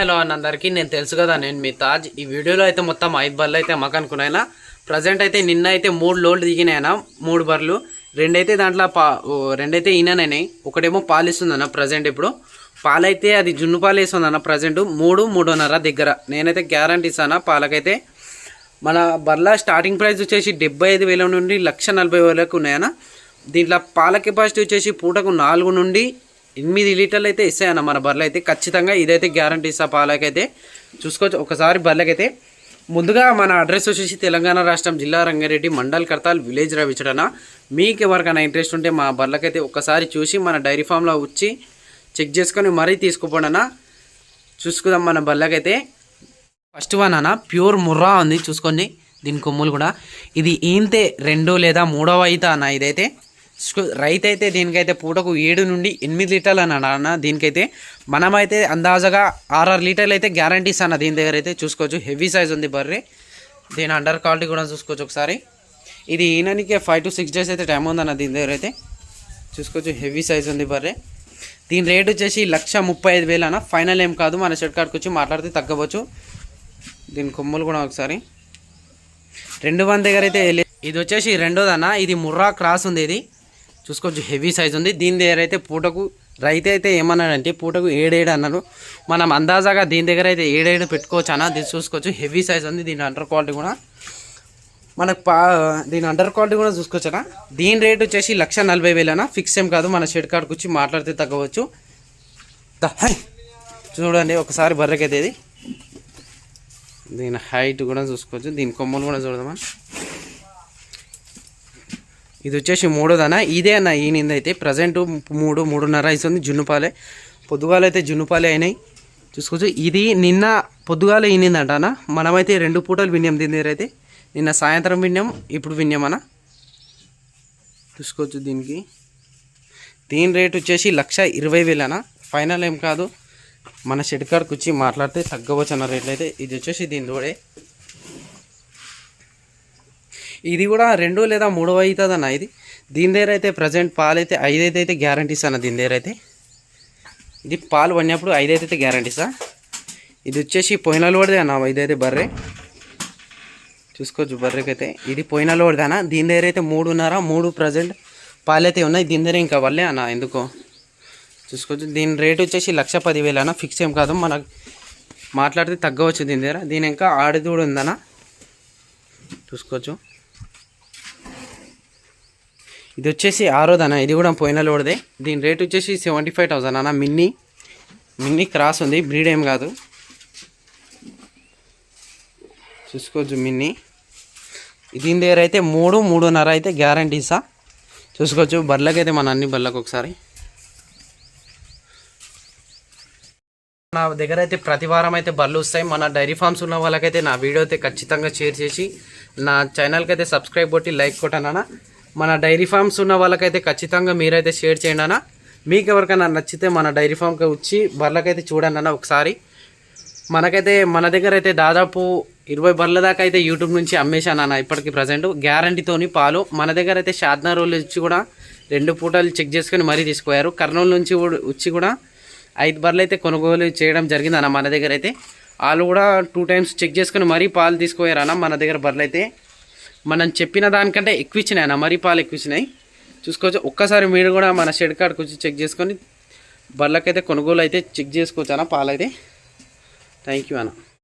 Hello అన్న అందరికీ నేను తెలుసు కదా నేను మీ తాజ్. ఈ వీడియోలో అయితే మొత్తం ఐదు బర్రెలు అయితే మాకు అనుకున్నాయినా. ప్రజెంట్ అయితే నిన్న అయితే మూడు లోడ్లు దిగినాయన మూడు బర్రెలు. రెండైతే దాంట్లో పా రెండైతే ఈయననే ఒకటేమో పాలు ఇస్తుందన్న ప్రజెంట్ ఇప్పుడు. పాలైతే అది జున్ను పాలు వేస్తుందన్న ప్రజెంట్ మూడు మూడున్నర దగ్గర. నేనైతే గ్యారంటీ ఇస్తాను పాలకైతే. మన బర్ల స్టార్టింగ్ ప్రైస్ వచ్చేసి డెబ్బై ఐదు వేల నుండి లక్ష నలభై వేలకు ఉన్నాయన్న. దీంట్లో పాల కెపాసిటీ వచ్చేసి పూటకు నాలుగు నుండి ఎనిమిది లీటర్లు అయితే ఇస్తాయన్న మన బర్రెలు అయితే ఖచ్చితంగా ఇదైతే గ్యారంటీ ఇస్తా పాలకైతే. చూసుకోవచ్చు ఒకసారి బర్రెలకైతే. ముందుగా మన అడ్రస్ వచ్చేసి తెలంగాణ రాష్ట్రం జిల్లా రంగారెడ్డి మండల్ కర్తాల్ విలేజ్ రవిచడన మీకు ఎవరికైనా ఇంట్రెస్ట్ ఉంటే మా బర్రెకైతే ఒకసారి చూసి మన డైరీ ఫామ్లో వచ్చి చెక్ చేసుకొని మరీ తీసుకుపోడనా చూసుకుందాం మన బర్రెలకైతే. ఫస్ట్ వన్ అన్న ప్యూర్ ముర్రా ఉంది చూసుకోండి. దీని కొమ్ములు కూడా. ఇది ఈంతే రెండో లేదా మూడవ అయితే అన్న ఇదైతే. రైతు అయితే దీనికైతే పూటకు ఏడు నుండి ఎనిమిది లీటర్లు అన్న అన్న. దీనికైతే మనమైతే అందాజగా ఆరారు లీటర్లు అయితే గ్యారంటీస్ అన్న. దీని దగ్గర అయితే చూసుకోవచ్చు. హెవీ సైజ్ ఉంది బర్రె. దీని అండర్ క్వాలిటీ కూడా చూసుకోవచ్చు ఒకసారి. ఇది ఈయననికి ఫైవ్ టు సిక్స్ డేస్ అయితే టైం ఉందన్న దీని దగ్గర అయితే. చూసుకోవచ్చు. హెవీ సైజ్ ఉంది బర్రె. దీని రేట్ వచ్చేసి లక్ష ముప్పై ఐదు వేలు అన్న. ఫైనల్ ఏం కాదు. మన షెడ్ కార్డ్కి వచ్చి మాట్లాడితే తగ్గవచ్చు. దీని కొమ్ములు కూడా ఒకసారి. రెండు వంద దగ్గర అయితే ఇది వచ్చేసి రెండోదన్న ఇది ముర్రా క్రాస్ ఉంది ఇది. చూసుకోవచ్చు. హెవీ సైజ్ ఉంది. దీని దగ్గర అయితే పూటకు రైతు అయితే ఏమన్నాడంటే పూటకు ఏడేడు అన్నారు. మనం అందాజాగా దీని దగ్గర అయితే ఏడేడు పెట్టుకోవచ్చు అన్న. దీన్ని చూసుకోవచ్చు. హెవీ సైజ్ ఉంది. దీని అండర్ క్వాలిటీ కూడా మనకు పా దీని అండర్ క్వాలిటీ కూడా చూసుకోవచ్చనా దీని రేట్ వచ్చేసి లక్ష నలభై వేలనా ఫిక్స్ ఏం కాదు. మన షెడ్ కార్డ్కి వచ్చి మాట్లాడితే తగ్గవచ్చు. చూడండి. ఒకసారి బర్రెకైతే ఇది. దీని హైట్ కూడా చూసుకోవచ్చు. దీని కొమ్మలు కూడా చూడదామా? ఇది వచ్చేసి మూడోదన. ఇదే అన్న ఈనింది అయితే ప్రజెంట్ మూడు మూడున్నర అవుతుంది జున్నుపాలే. పొద్దుగాలు అయితే జున్నుపాలే అయినాయి. చూసుకోవచ్చు. ఇది నిన్న పొద్దుగాల ఈనిందంట అన్న. మనమైతే రెండు పూటలు విన్నాం దీని దగ్గర అయితే. నిన్న సాయంత్రం విన్నాం ఇప్పుడు విన్నాం అన్న. చూసుకోవచ్చు దీనికి. దీని రేట్ వచ్చేసి లక్ష ఇరవై వేలనా ఫైనల్ ఏం కాదు. మన షెడ్ కార్డ్కి వచ్చి మాట్లాడితే తగ్గవచ్చు అన్న రేట్లు అయితే ఇది వచ్చేసి దీని తోడే. ఇది కూడా రెండు లేదా మూడవ అవుతుంది అన్న ఇది. దీని దగ్గర అయితే ప్రజెంట్ పాలు అయితే ఐదైతే అయితే గ్యారంటీస్ అన్న దీని దగ్గర అయితే. ఇది పాలు పడినప్పుడు ఐదైతే అయితే గ్యారంటీసా ఇది వచ్చేసి పోయిన లోడిదే అన్న ఇదైతే బర్రె. చూసుకోవచ్చు బర్రెకైతే. ఇది పోయిన అన్న. దీని దగ్గర అయితే మూడున్నర మూడు ప్రజెంట్ పాలైతే ఉన్నాయి. దీని దగ్గర ఇంకా వల్లే అన్న ఎందుకో. చూసుకోవచ్చు. దీని రేట్ వచ్చేసి లక్ష పదివేలు అన్న. ఫిక్స్ ఏం కాదు. మనకు మాట్లాడితే తగ్గవచ్చు దీని దగ్గర. దీని ఇంకా ఆడిదూడు ఉందన్న. చూసుకోవచ్చు. ఇది వచ్చేసి ఆరోదన్న ఇది కూడా పోయిన లోడదే. దీని రేట్ వచ్చేసి సెవెంటీ ఫైవ్ థౌసండ్ అన్న. మిన్నీ. మిన్నీ క్రాస్ ఉంది. బ్రీడ్ ఏం కాదు. చూసుకోవచ్చు మిన్నీ. దీని దగ్గర అయితే మూడు మూడున్నర అయితే గ్యారంటీసా చూసుకోవచ్చు. బర్లకైతే మన అన్ని బర్లకు ఒకసారి. నా దగ్గర అయితే ప్రతి వారం అయితే బర్లు వస్తాయి. మన డైరీ ఫార్మ్స్ ఉన్న వాళ్ళకైతే నా వీడియో అయితే ఖచ్చితంగా షేర్ చేసి నా ఛానల్కి అయితే సబ్స్క్రైబ్ కొట్టి లైక్ కొట్టానన్నా. మన డైరీ ఫార్మ్స్ ఉన్న వాళ్ళకైతే ఖచ్చితంగా మీరైతే షేర్ చేయండి అన్న. మీకు ఎవరికైనా నచ్చితే మన డైరీ ఫామ్కి వచ్చి బర్లకైతే చూడండి అన్న ఒకసారి. మనకైతే మన దగ్గర అయితే దాదాపు ఇరవై బర్ల దాకా అయితే యూట్యూబ్ నుంచి అమ్మేశాను అన్న ఇప్పటికి ప్రజెంట్. గ్యారంటీతోని పాలు. మన దగ్గర అయితే షాద్నా రోల్ వచ్చి కూడా రెండు పూటలు చెక్ చేసుకొని మరీ తీసుకుపోయారు. కర్నూలు నుంచి కూడా- వచ్చి కూడా ఐదు బర్రెలు అయితే కొనుగోలు చేయడం జరిగింది అన్న మన దగ్గర అయితే. వాళ్ళు కూడా టూ టైమ్స్ చెక్ చేసుకొని మరీ పాలు తీసుకుపోయారు అన్న మన దగ్గర బర్రెలు అయితే. మనం చెప్పిన దానికంటే ఎక్కువ ఇచ్చినాయి అన్న మరీ పాలు ఎక్కువ ఇచ్చినాయి. చూసుకోవచ్చు ఒక్కసారి మీరు కూడా మన షెడ్ కార్డ్కి వచ్చి చెక్ చేసుకొని బర్లకైతే కొనుగోలు అయితే చెక్ చేసుకోవచ్చు అన్న పాలు అయితే థ్యాంక్ యూ అన్న.